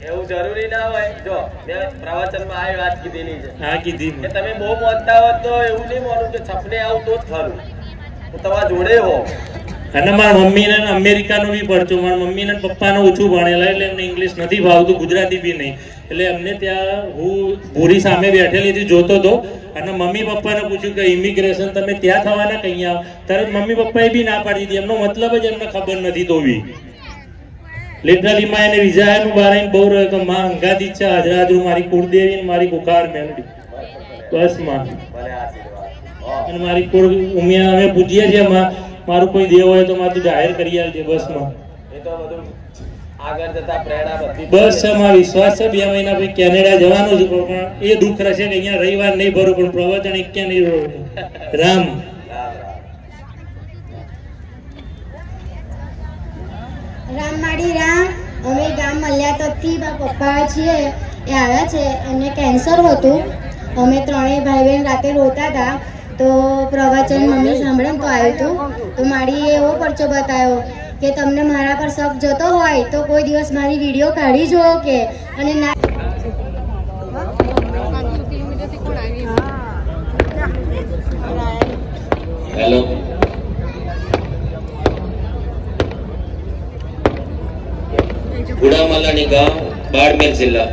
એવું જરૂરી ના હોય. જો મેં પ્રવચનમાં આ વાત કીધેલી છે. હા કીધી કે તમે બહુ માનતા હો તો એવું નહીં માનું કે સપને આવું તો જ હું તમારા જોડે હો અને મારા મમ્મીને ને અમેરિકાનું બી ભણતું મારા મમ્મીને ને પપ્પાને ઓછું ભણેલા એટલે એમને ઇંગ્લિશ નથી ભાવતું ગુજરાતી બી નહીં. એટલે એમને ત્યાં હું ભૂરી સામે બેઠેલી હતી જોતો હતો અને મમ્મી પપ્પાને પૂછ્યું કે ઇમિગ્રેશન તમે ત્યાં થવાના કઈ આવ? તરત મમ્મી પપ્પાએ બી ના પાડી દીધી. એમનો મતલબ જ એમને ખબર નથી તો બી. લિટરલી માં એને વિઝા બારાઈને બહુ રહ્યો કે માં અંગાત છે હાજરાજુ મારી કુળદેવી મારી કુખાર મેલડી બસમાં. અને મારી કુળ ઉમિયા અમે પૂછીએ છીએ. માં મારું કોઈ દેવ હોય તો મારે જાહેર કરી આવજે બસમાં. બસ છે. માં વિશ્વાસ છે બે મહિના પછી કેનેડા જવાનું છે પણ એ દુઃખ રહેશે કે અહીંયા રવિવાર નહીં ભરું પણ પ્રવચન એક નહીં ભરું. રામ રામ રામ રામમાળી રામ અમે ગામ મલ્યાતકથી મારા પપ્પા છીએ એ આવ્યા છે એમને કેન્સર હતું. અમે ત્રણેય ભાઈ બહેન રાતે રોતા હતા તો પ્રવચન મમ્મી સાંભળે તો આવ્યું હતું તો મારી એવો પરચો બતાવ્યો કે તમને મારા પર શક જતો હોય તો કોઈ દિવસ મારી વીડિયો કાઢી જુઓ કે અને ના ગુડામાલાની ગામ બાડમેર જિલ્લા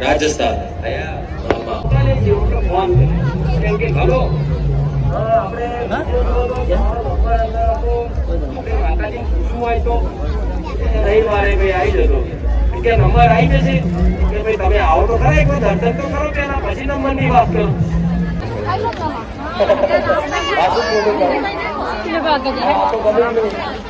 રાજસ્થાન રવિવારે ભાઈ આવી જતો કે નંબર આવી જશે કે ભાઈ તમે આવો તો ખરા એકવાર દર્શન તો કરો પેલા પછી નંબરની વાત કરો હા.